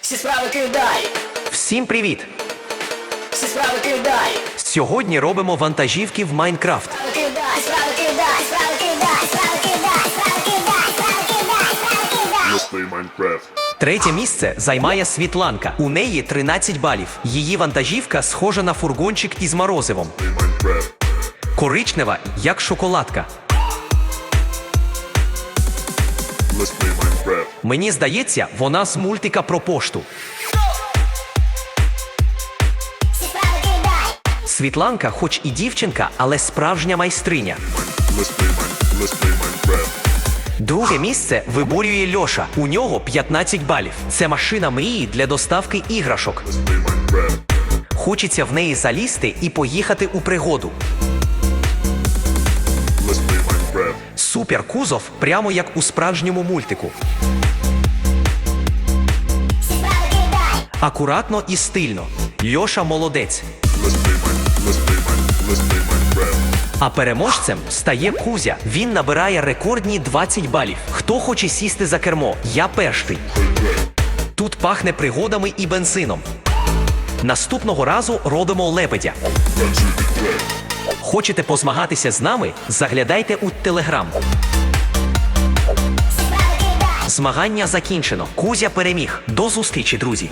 Всі справи кидай, Всім привіт! всі справи кидай, Сьогодні робимо вантажівки в Майнкрафт. кидай, справи кидай, справи кидай, справи кидай, справи кидай, справи кидай, справи кидай. Let's play Minecraft. Третє місце займає Світланка. У неї 13 балів. Її вантажівка схожа на фургончик із морозивом. Play Minecraft. Коричнева, як шоколадка. Мені здається, вона з мультика про пошту. Світланка, хоч і дівчинка, але справжня майстриня. Друге місце виборює Льоша. У нього 15 балів. Це машина мрії для доставки іграшок. Хочеться в неї залізти і поїхати у пригоду. Супер кузов, прямо як у справжньому мультику. Акуратно і стильно. Льоша молодець. А переможцем стає Кузя. Він набирає рекордні 20 балів. Хто хоче сісти за кермо? Я перший. Тут пахне пригодами і бензином. Наступного разу робимо лебедя. Хочете позмагатися з нами? Заглядайте у телеграм. Змагання закінчено. Кузя переміг. До зустрічі, друзі.